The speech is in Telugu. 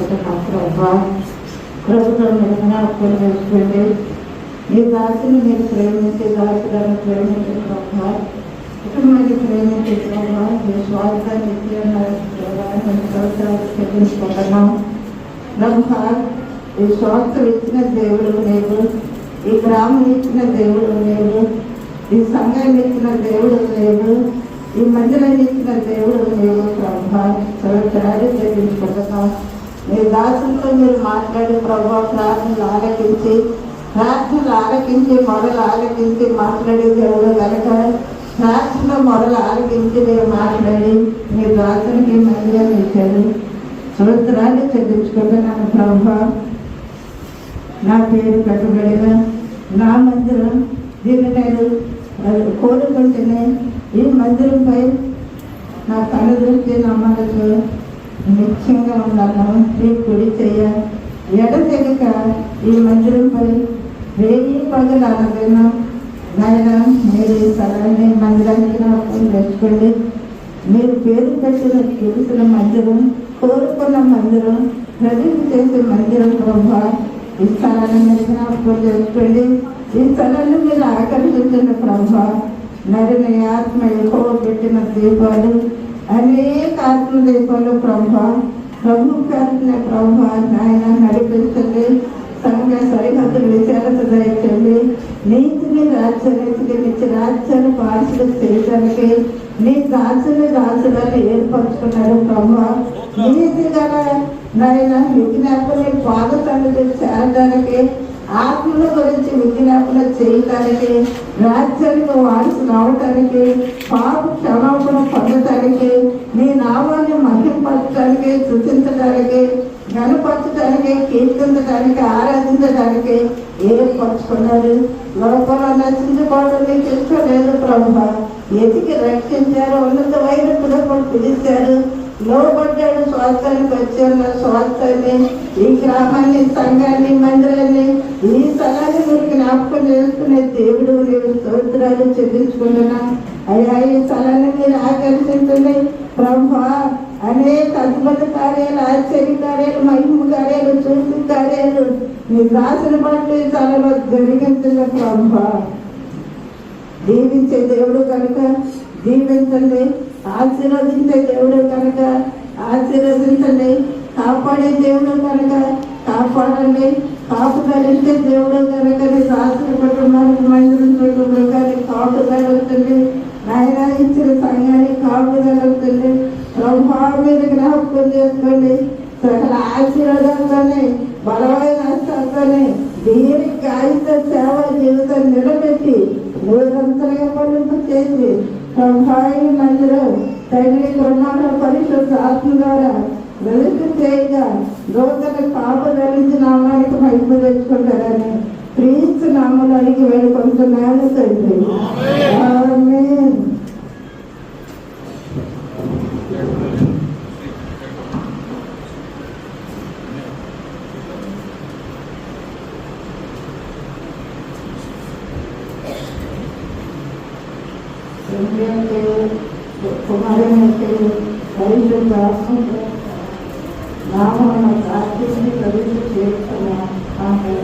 చెల్లించుకుంటున్నాం ప్రభా ప్రభుత్వం నిర్ణయాలు చేసుకోండి మీ దాసిని మీరు ప్రేమించి దాసులను ప్రేమించి ప్రభా కుటుంబాన్ని ప్రేమించి ప్రభా మీ స్వార్థాన్ని చెల్లించుకుంటున్నాం ప్రభా ఈ స్వార్థం ఇచ్చిన దేవుడు నీవు ఈ గ్రామం ఇచ్చిన దేవుడు నీవు ఈ సంఘాన్ని ఇచ్చిన దేవుడు లేవు ఈ మందిరాన్ని ఇచ్చిన దేవుడు లేవు ప్రభా సంవత్సరాలు చెల్లించుకుంటున్నాం మీ దాసులతో మీరు మాట్లాడి ప్రభా ప్రార్థనలు ఆలకించి ప్రార్థనలు ఆలకించి మొదలు ఆలకించి మాట్లాడే దేవుడు కనుక ప్రార్థన మొదలు ఆలకించి మీరు మాట్లాడి మీ దాసునికి మందిరం ఇచ్చారు. సంవత్సరాలు చెల్లించుకుంటున్నాను ప్రభా. నా పేరు కట్టుబడిన నా మందిరం దీన్ని నేను కోరుకుంటేనే ఈ మందిరంపై నా తల్లిదండ్రులకి నమ్మకం నిత్యంగా ఉన్న ఈ కుడి చేయ ఎడ ఈ మందిరంపై వేయి పగలు నాయన మీరు ఈ స్థలాన్ని మందిరానికి నాకు తెచ్చుకోండి. మీరు పేరు పెట్టిన చూసిన మందిరం కోరుకున్న మందిరం ప్రజలు చేసే మందిరం ప్రభా ఈ స్థలాన్ని మీరు జ్ఞాపకం చేసుకోండి ఈ స్థలాన్ని మీరు ఆకర్షించిన ప్రభా. నరిని ఆత్మ ఎక్కువ పెట్టిన దీపాలు అనేక ఆత్మదేశంలో దీపాలు ప్రభా ప్రభు కాసిన ప్రభా నాయన నడిపించండి. సంఘ సరిహద్దులు విశాలత దయచండి నీతిని రాజ్యానికి నిత్య రాజ్యాన్ని పార్షలు చేయడానికి నీ దాసుని దాసులను ఏర్పరచుకున్నాడు బ్రహ్మ నీతి గల నాయన విజ్ఞాపన పాద సన్నిధి చేరడానికి ఆత్మల గురించి విజ్ఞాపన చేయటానికి రాజ్యానికి వారసు రావటానికి పాప క్షమాపణ పొందటానికి నీ నామాన్ని మహింపరచడానికి సృష్టించడానికి గణపరచడానికి కీర్తించడానికి ఆరాధించడానికి ఏర్పరచుకున్నారు లోపల నచ్చించుకోవడం నీకు ఇష్టం లేదు ప్రభు. ఎతికి రక్షించారు ఉన్నతమైన పిలుపులు పిలిచారు. లోబడ్డాడు స్వాస్థానికి వచ్చారు స్వాస్థాన్ని ఈ గ్రామాన్ని సంఘాన్ని మందిరాన్ని ఈ స్థలాన్ని మీరు జ్ఞాపకం చేసుకునే దేవుడు నేను స్తోత్రాలు చెల్లించుకుంటున్నా. అయ్యా ఈ స్థలాన్ని మీరు ఆకర్షించండి. బ్రహ్మ అనేక అద్భుత కార్యాలు ఆశ్చర్య కార్యాలు మహిమ కార్యాలు చూసి కార్యాలు మీ రాసిన పట్ల ఈ స్థలంలో జరిగించిన బ్రహ్మ దీవించే దేవుడు కనుక దీవించండి. ఆశీర్వదించే దేవుడు కనుక ఆశీర్వదించండి. కాపాడే దేవుడు కనుక కాపాడండి. కాపుదలించే దేవుడు కనుక శాస్త్ర రాసిన కుటుంబానికి మందిరం కుటుంబం కానీ నాయన ఇచ్చిన సంఘానికి కాపుదలుతుంది బ్రహ్మా మీద జ్ఞాపకం చేసుకోండి. సకల ఆశీర్వాదంతోనే బలమైన హస్తాలతోనే దీని కాగిత సేవ జీవితం నిలబెట్టి నిరంతరంగా పనులు చేసి బ్రహ్మాయి మందిరం తండ్రి కృమాణ పరిశుద్ధ ఆత్మ ద్వారా వెలుగు చేయగా నూతన పాప ధరించి నామానికి మహిమ తెచ్చుకుంటారని క్రీస్తు నామలు అడిగి వేడుకుంటున్నాను తండ్రి Thank you. ಕುಮಾರ ಕೈಯಿಂದ ರಾಮನ ಕಾರ್ತಿಕ ಕವಿತೆ ಕ್ಷೇತ್ರನ ಆಮೇಲೆ